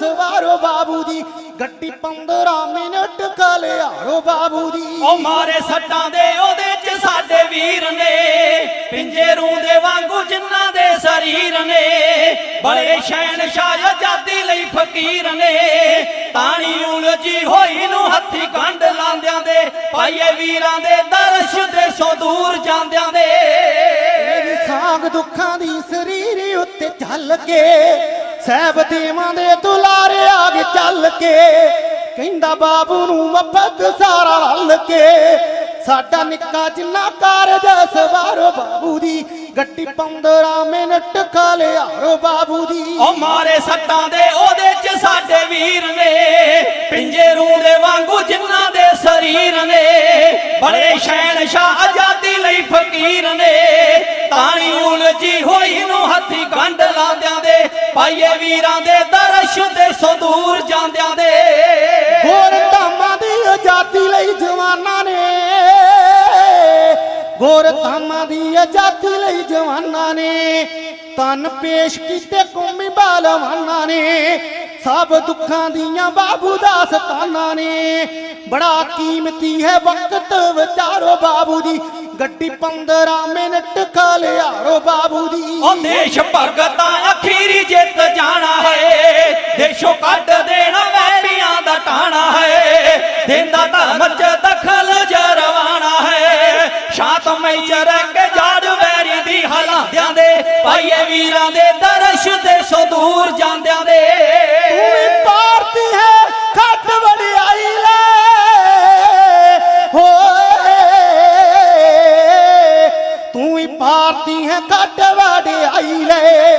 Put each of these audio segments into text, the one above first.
ਸਵਾਰੋ ਬਾਬੂ ਜੀ ਗੱਡੀ 15 ਮਿੰਟ ਕਲਿਆਰੋ ਬਾਬੂ ਜੀ। ਉਹ ਮਾਰੇ ਸੱਟਾਂ ਦੇ ਉਹਦੇ ਚ ਸਾਡੇ ਵੀਰ ਨੇ ਪਿੰਜੇ ਰੂੰਦੇ ਵਾਂਗੂ ਜਿਨ੍ਹਾਂ ਦੇ ਸਰੀਰ ਨੇ। ਬੜੇ ਸ਼ਹਿਨਸ਼ਾਹ ਆਜ਼ਾਦੀ ਲਈ ਫਕੀਰ ਨੇ ਤਾਣੀ ਉਲਝੀ ਹੋਈ ਨੂੰ ਹੱਥੀ ਗੰਢ ਲਾਂਦਿਆਂ ਦੇ। ਪਾਈਏ ਵੀਰਾਂ ਦੇ ਦਰਸ਼ ਦੇ ਸੋ ਦੂਰ ਜਾਂਦਿਆਂ ਦੇ। ਮੇਰੀ ਸਾਗ ਦੁੱਖਾਂ ਦੀ ਸਰੀਰ ਉੱਤੇ ਚੱਲ ਕੇ ਸਹਿਬ ਦੇਵਾਂ ਦੇ ਦੁਲਾਰੇ ਆਗੇ ਚੱਲ ਕੇ ਕਹਿੰਦਾ ਬਾਬੂ ਨੂੰ ਮਫਤ ਸਾਰਾ ਰਲ ਕੇ। ਸਾਡਾ ਨਿੱਕਾ ਜਿੰਨਾ ਕਾਰਜ ਸਵਾਰੋ ਬਾਬੂ ਦੀ। ਗੱਡੀ 15 ਮਿੰਟ ਖਲਿਆਰੋ ਬਾਬੂ ਦੀ। ਉਹ ਮਾਰੇ ਸੱਟਾਂ ਦੇ ਉਹਦੇ ਚ ਸਾਡੇ ਵੀਰ ਨੇ। ਪਿੰਜੇ ਰੂੰਦੇ ਵਾਂਗੂ ਜਿੰਨਾ ਦੇ ਸਰੀਰ ਨੇ। ਬੜੇ ਸ਼ੈਨ ਸ਼ਾਹ ਆਜ਼ਾਦੀ ਲਈ ਫਕੀਰ ਨੇ। ਤਾਣੀ ਉਲਝੀ ਹੋਈ ਨੂੰ ਹੱਥੀ ਗੰਢ ਲਾਂਦਿਆਂ ਦੇ ਪਾਈਏ ਵੀਰਾਂ ਦੇ ਦਰਸ਼ ਦੇ ਸੋ ਜਾਂਦਿਆਂ ਦੇ। ਗੋਰ ਧਾਮਾਂ ਦੀ ਆਜ਼ਾਦੀ ਲਈ ਜਵਾਨਾਂ ਨੇ। ਗੋਰ ਧਾਮਾਂ ਦੀ ਆਜ਼ਾਦੀ ਲਈ ਜਵਾਨਾਂ ਨੇ। ਤਨ ਪੇਸ਼ ਕੀਤੇ ਕੌਮੀ ਬਾਲਵਾਨਾਂ ਨੇ। ਸਭ ਦੁੱਖਾਂ ਦੀਆਂ ਬਾਬੂ ਦਾ ਸਤਾਨਾਂ ਨੇ। ਬੜਾ ਕੀਮਤੀ ਹੈ ਵਕਤ ਵਿਚਾਰੋ ਬਾਬੂ ਦੀ ਗੱਡੀ 15 ਮਿੰਟ ਖਲਿਆਰੋ ਬਾਬੂ ਦੀ। ਉਹ ਦੇਸ਼ ਭਗਤਾਂ ਅਖੀਰੀ ਜਿੱਤ ਜਾਣਾ ਹੈ। ਦੇਸ਼ੋਂ ਕੱਢ ਦੇਣਾ ਵੈਰੀਆਂ ਦਾ ਟਾਣਾ ਹੈ। ਦਿੰਦਾ ਧਰਮ ਚ ਦਖਲ ਜਰਵਾਣਾ ਹੈ। ਸ਼ਾਂਤਮਈ ਚ ਰਹਿ ਕੇ ਜਾੜ ਵੈਰੀ ਦੀ ਹਾਲਾਂਦਿਆਂ ਦੇ। ਭਾਈਏ ਵੀਰਾਂ ਦੇ ਦਰਸ਼ ਤੇ ਸੋ ਦੂਰ ਜਾਂਦਿਆਂ ਦੇ। ਤੂੰ ਭਾਰਤੀ ਹੈ ਖੱਟ ਵਡਿਆਈ ਲੈ।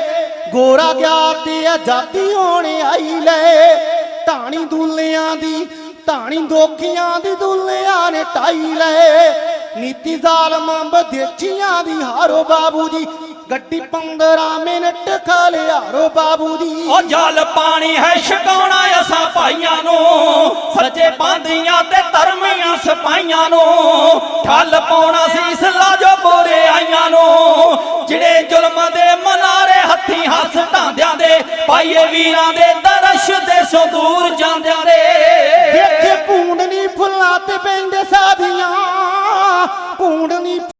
ਗੋਰਾ ਗਿਆ ਤੇ ਆਜ਼ਾਦੀ ਹੋਣ ਆਈ ਲੈ। ਢਾਣੀ ਦੁੱਲਿਆਂ ਦੀ ਢਾਣੀ ਦੋਖੀਆਂ ਦੀ ਦੁੱਲਿਆਂ ਨੇ ਟਾਈ ਲੈ। ਨੀਤੀ ਜ਼ਾਲਮਾਂ ਬਦੇਚੀਆਂ ਦੀ, ਹਾਰੋ ਬਾਬੂ ਜੀ। ਗੱਡੀ 15 ਮਿੰਟ ਖਲਿਆਰੋ ਬਾਬੂ ਜੀ। ਉਹ ਜਲ ਪਾਣੀ ਹੈ ਛਕਾਉਣਾ ਅਸਾਂ ਭਾਈਆਂ ਨੂੰ। ਸੱਚੇ ਪਾਂਦੀਆਂ ਤੇ ਧਰਮੀਆਂ ਸਿਪਾਈਆਂ ਨੂੰ। ਠੱਲ ਪਾਉਣਾ ਸੀ ਇਸਲਾ ਪਾਈਏ ਵੀਰਾਂ ਦੇ ਦਰਸ਼ ਦੇ ਸੋ ਦੂਰ ਜਾਂਦਿਆਂ ਦੇ। ਦੇਖੇ ਪੂੰਡਨੀ ਫੁੱਲਾਂ ਤੇ ਬੈਂਦੇ